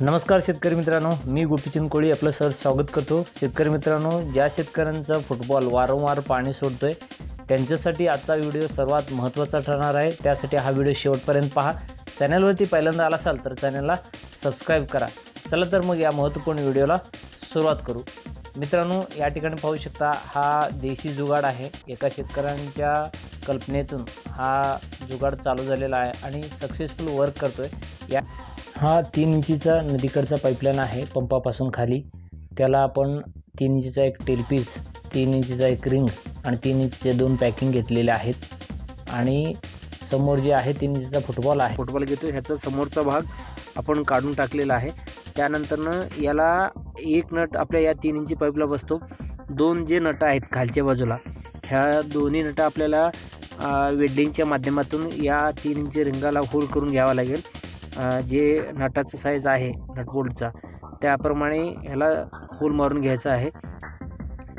नमस्कार शेतकरी मित्रांनो मी गोपीचंद कोळी आपलं सर स्वागत करतो. शेतकरी मित्रांनो ज्या शेतकऱ्यांचा फुटबॉल वारंवार पाणी सोडतोय त्यांच्यासाठी आजचा व्हिडिओ सर्वात महत्त्वाचा ठरणार आहे. त्यासाठी हा व्हिडिओ शेवटपर्यंत पहा. चॅनलवरती पहिल्यांदा आला असाल तर चॅनलला सबस्क्राईब करा. चला तर मग या महत्त्वपूर्ण व्हिडिओला सुरुवात करू. मित्रांनो या ठिकाणी पाहू शकता हा देशी जुगाड आहे. एका शेतकऱ्यांच्या कल्पनेतून हा जुगाड चालू झालेला आहे आणि सक्सेसफुल वर्क करतो आहे या हा तीन इंचीचा नदीकडचा पाईपलाईन आहे पंपापासून खाली. त्याला आपण तीन इंचीचा एक टेलपीस तीन इंचीचा एक रिंग आणि तीन इंचीचे दोन पॅकिंग घेतलेले आहेत. आणि समोर जे आहे तीन इंचीचा फुटबॉल आहे. फुटबॉल घेतो ह्याचा समोरचा भाग आपण काढून टाकलेला आहे. त्यानंतरनं याला एक नट आपल्या या तीन इंची पाईपला बसतो. दोन जे नट आहेत खालच्या बाजूला ह्या दोन्ही नट आपल्याला वेल्डिंगच्या माध्यमातून या तीन इंची रिंगाला होल करून घ्यावा लागेल. जे नटाचं साईज आहे नटबोल्टचा त्याप्रमाणे ह्याला होल मारून घ्यायचा आहे.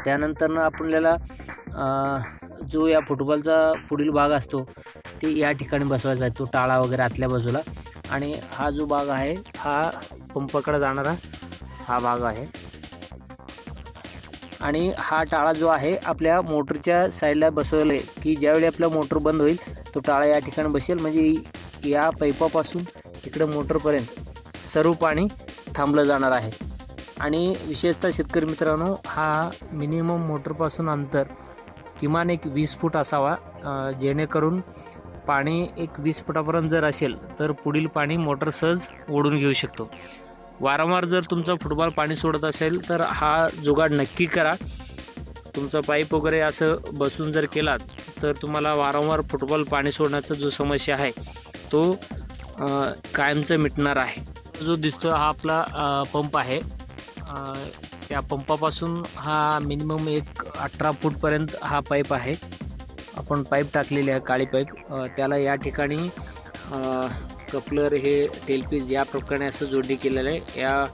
त्यानंतरनं आपल्याला जो या फुटबॉलचा पुढील भाग असतो ते या ठिकाणी बसवायचा आहे. तो टाळा वगैरे आतल्या बाजूला. आणि हा जो भाग आहे हा पंपाकडे जाणारा हा भाग आहे. आणि हा टाळा जो आहे आपल्या मोटरच्या साईडला बसवला आहे की ज्यावेळी आपला मोटर बंद होईल तो टाळा या ठिकाणी बसेल. म्हणजे या पाईपापासून इकडं मोटरपर्यंत सर्व पाणी थांबलं जाणार आहे. आणि विशेषतः शेतकरी मित्रांनो हा मिनिमम मोटरपासून अंतर किमान एक वीस फूट असावा जेणेकरून पाणी एक वीस फुटापर्यंत जर असेल तर पुढील पाणी मोटर सहज ओढून घेऊ शकतो. वारंवार जर तुमचा फुटबॉल पाणी सोडत असेल तर हा जुगाड नक्की करा. तुमचा पाईप वगैरे असं बसून जर केलात तर तुम्हाला वारंवार फुटबॉल पाणी सोडण्याचा जो समस्या आहे तो कायमचं मिटणार आहे. जो दिसतो हा आपला पंप आहे. त्या पंपापासून हा मिनिमम एक अठरा फूटपर्यंत हा पाईप आहे. आपण पाईप टाकलेली आहे काळी पाईप. त्याला या ठिकाणी कपलर हे टेलपीस या प्रकारे असं जोडणी केलेलं आहे. या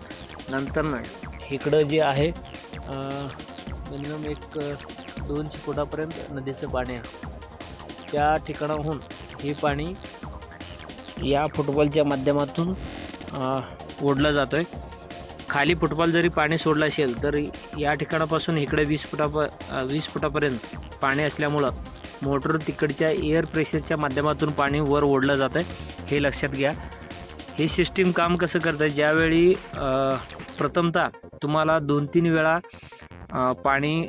नंतरनं इकडं जे आहे मिनिमम एक दोनशे फुटापर्यंत नदीचं पाणी आहे. त्या ठिकाणाहून हे पाणी या फुटबॉलच्या माध्यमातून ओढलं जातो आहे खाली फुटबॉल जरी पाणी सोडलं असेल तर या ठिकाणापासून इकडे वीस फुटाप वीस फुटापर्यंत पाणी असल्यामुळं मोटर तिकडच्या एअर प्रेशरच्या माध्यमातून पाणी वर ओढलं जातं आहे हे लक्षात घ्या. हे सिस्टीम काम कसं करतं ज्यावेळी प्रथमतः तुम्हाला दोन तीन वेळा पाणी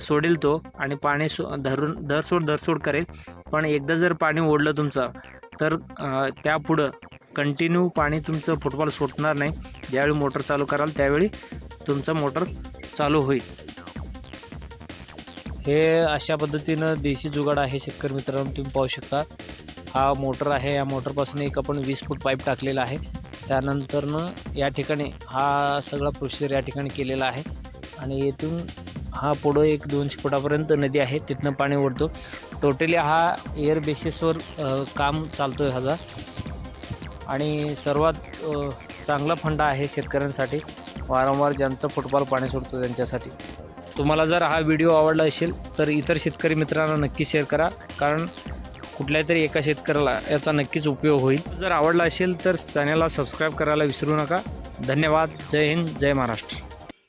सोडेल तो आणि पाणी सो धरून धरसोड धरसोड करेल. पण एकदा जर पाणी ओढलं तुमचं तर त्यापुढं कंटिन्यू पाणी तुमचं फुटबॉल सुटणार नाही. ज्यावेळी मोटर चालू कराल त्यावेळी तुमचं मोटर चालू होईल. हे अशा पद्धतीनं देशी जुगाड आहे शेतकरी मित्रांनो तुम्ही पाहू शकता. हा मोटर आहे या मोटरपासून एक आपण वीस फूट पाईप टाकलेला आहे. त्यानंतरनं या ठिकाणी हा सगळा प्रोसिजर या ठिकाणी केलेला आहे. आणि येथून हा पुढं एक दोनशे फुटापर्यंत नदी आहे तिथनं पाणी ओढतो. टोटली हा एअर बेसिसवर काम चालतो आहे ह्याचा आणि सर्वात चांगला फंडा आहे शेतकऱ्यांसाठी. वारंवार ज्यांचं फुटबॉल पाणी सोडतो त्यांच्यासाठी. तुम्हाला जर हा व्हिडिओ आवडला असेल तर इतर शेतकरी मित्रांना नक्की शेअर करा. कारण कुठल्या तरी एका शेतकऱ्याला याचा नक्कीच उपयोग होईल. जर आवडला असेल तर चॅनलला सबस्क्राईब करायला विसरू नका. धन्यवाद. जय हिंद. जय महाराष्ट्र.